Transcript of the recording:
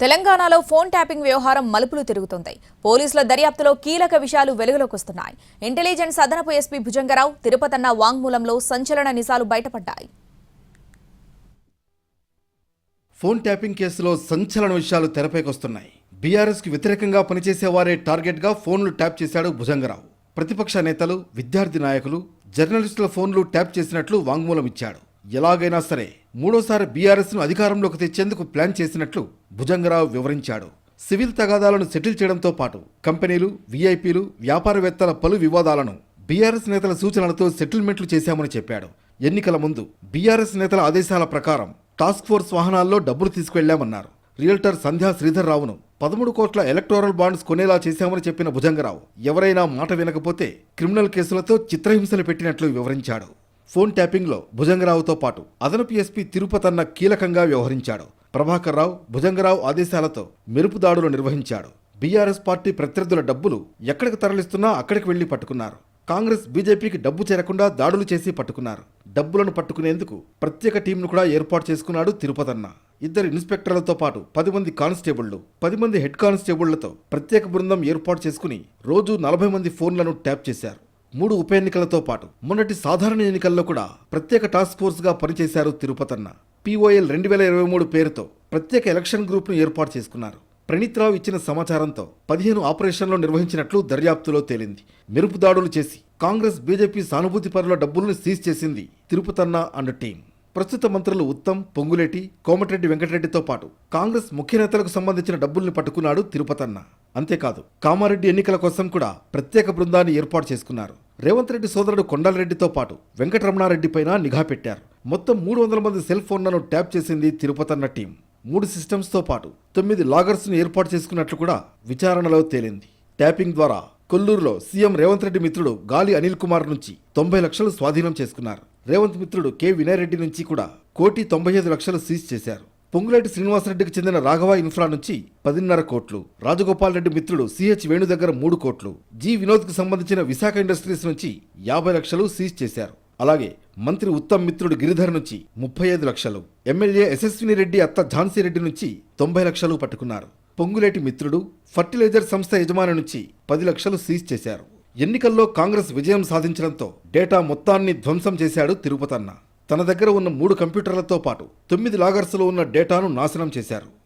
తెలంగాణలో phone tapping వ్యవహారం మలుపులు తిరుగుతుంది. పోలీసుల దర్యాప్తులో కీలక విషయాలు వెలుగులోకి వస్తున్నాయి. ఇంటెలిజెన్స్ అదనపు ఎస్పీ భుజంగరావు తిరుపతన్న వాంగ్మూలంలో సంచలన నిజాలు బయటపడ్డాయి. ఫోన్ ట్యాపింగ్ కేసులో సంచలన విషయాలు తెరపైకొస్తున్నాయి. బీఆర్ఎస్కి వ్యతిరేకంగా పనిచేసేవారే టార్గెట్గా ఫోన్లు ట్యాప్ చేశాడు భుజంగరావు. ప్రతిపక్ష నేతలు విద్యార్థి నాయకులు జర్నలిస్టుల ఫోన్లు ట్యాప్ చేసినట్లు వాంగ్మూలం ఇచ్చాడు. ఎలాగైనా సరే మూడోసారి బీఆర్ఎస్ను అధికారంలోకి తెచ్చేందుకు ప్లాన్ చేసినట్లు భుజంగరావు వివరించాడు. సివిల్ తగాదాలను సెటిల్ చేయడంతో పాటు కంపెనీలు వీఐపీలు వ్యాపారవేత్తల పలు వివాదాలను బీఆర్ఎస్ నేతల సూచనలతో సెటిల్మెంట్లు చేశామని చెప్పాడు. ఎన్నికల ముందు బీఆర్ఎస్ నేతల ఆదేశాల ప్రకారం టాస్క్ ఫోర్స్ వాహనాల్లో డబ్బులు తీసుకెళ్ళామన్నారు. రియల్టర్ సంధ్యా శ్రీధర్ రావును పదమూడు కోట్ల ఎలక్టోరల్ బాండ్స్ కొనేలా చేశామని చెప్పిన భుజంగరావు ఎవరైనా మాట వినకపోతే క్రిమినల్ కేసులతో చిత్రహింసలు పెట్టినట్లు వివరించాడు. ఫోన్ ట్యాపింగ్లో భుజంగరావుతో పాటు అదనపు ఎస్పీ తిరుపతన్న కీలకంగా వ్యవహరించాడు. ప్రభాకర్ రావు భుజంగరావు ఆదేశాలతో మెరుపు దాడులు నిర్వహించాడు. బీఆర్ఎస్ పార్టీ ప్రత్యర్థుల డబ్బులు ఎక్కడికి తరలిస్తున్నా అక్కడికి వెళ్ళి పట్టుకున్నారు. కాంగ్రెస్ బీజేపీకి డబ్బు చేరకుండా దాడులు చేసి పట్టుకున్నారు. డబ్బులను పట్టుకునేందుకు ప్రత్యేక టీంను కూడా ఏర్పాటు చేసుకున్నాడు తిరుపతన్న ఇద్దరు ఇన్స్పెక్టర్లతో పాటు పది మంది కానిస్టేబుళ్ళు పది మంది హెడ్ కానిస్టేబుళ్ళతో ప్రత్యేక బృందం ఏర్పాటు చేసుకుని రోజు నలభై మంది ఫోన్లను ట్యాప్ చేశారు. మూడు ఉప ఎన్నికలతో పాటు మొన్నటి సాధారణ ఎన్నికల్లో కూడా ప్రత్యేక టాస్క్ ఫోర్స్గా పనిచేశారు తిరుపతన్న. పీఓఎల్ రెండు వేల ఇరవై మూడు పేరుతో ప్రత్యేక ఎలక్షన్ గ్రూప్ను ఏర్పాటు చేసుకున్నారు. ప్రణీత్ రావు ఇచ్చిన సమాచారంతో పదిహేను ఆపరేషన్లు నిర్వహించినట్లు దర్యాప్తులో తేలింది. మెరుపు దాడులు చేసి కాంగ్రెస్ బీజేపీ సానుభూతి పరుల డబ్బులను సీజ్ చేసింది తిరుపతన్న అండ్ టీం. ప్రస్తుత మంత్రులు ఉత్తమ్ పొంగులేటి కోమటిరెడ్డి వెంకటరెడ్డితో పాటు కాంగ్రెస్ ముఖ్య నేతలకు సంబంధించిన డబ్బుల్ని పట్టుకున్నాడు తిరుపతన్న. అంతేకాదు కామారెడ్డి ఎన్నికల కోసం కూడా ప్రత్యేక బృందాన్ని ఏర్పాటు చేసుకున్నారు. రేవంత్ రెడ్డి సోదరుడు కొండలరెడ్డితో పాటు వెంకటరమణారెడ్డి పైన నిఘా పెట్టారు. మొత్తం మూడు వందల మంది సెల్ ఫోన్లను ట్యాప్ చేసింది తిరుపతన్న టీం. మూడు సిస్టమ్స్తో పాటు తొమ్మిది లాగర్స్ను ఏర్పాటు చేసుకున్నట్లు కూడా విచారణలో తేలింది. ట్యాపింగ్ ద్వారా కొల్లూరులో సీఎం రేవంత్ రెడ్డి మిత్రుడు గాలి అనిల్ కుమార్ నుంచి తొంభై లక్షలు స్వాధీనం చేసుకున్నారు. రేవంత్ మిత్రుడు కె. వినయరెడ్డి నుంచి కూడా కోటి తొంభై ఐదు లక్షలు సీజ్ చేశారు. పొంగులేటి శ్రీనివాసరెడ్డికి చెందిన రాఘవ ఇన్ఫ్రా నుంచి పదిన్నర కోట్లు రాజగోపాల్ రెడ్డి మిత్రుడు సిహెచ్ వేణు దగ్గర మూడు కోట్లు జి వినోద్కు సంబంధించిన విశాఖ ఇండస్ట్రీస్ నుంచి యాభై లక్షలు సీజ్ చేశారు. అలాగే మంత్రి ఉత్తమ్ మిత్రుడు గిరిధర్ నుంచి ముప్పై ఐదు లక్షలు ఎమ్మెల్యే యశస్విని రెడ్డి అత్త ఝాన్సీ రెడ్డి నుంచి తొంభై లక్షలు పట్టుకున్నారు. పొంగులేటి మిత్రుడు ఫర్టిలైజర్ సంస్థ యజమాని నుంచి పది లక్షలు సీజ్ చేశారు. ఎన్నికల్లో కాంగ్రెస్ విజయం సాధించడంతో డేటా మొత్తాన్ని ధ్వంసం చేశాడు తిరుపతన్న. తన దగ్గర ఉన్న మూడు కంప్యూటర్లతో పాటు తొమ్మిది లాగర్స్లో ఉన్న డేటాను నాశనం చేశారు.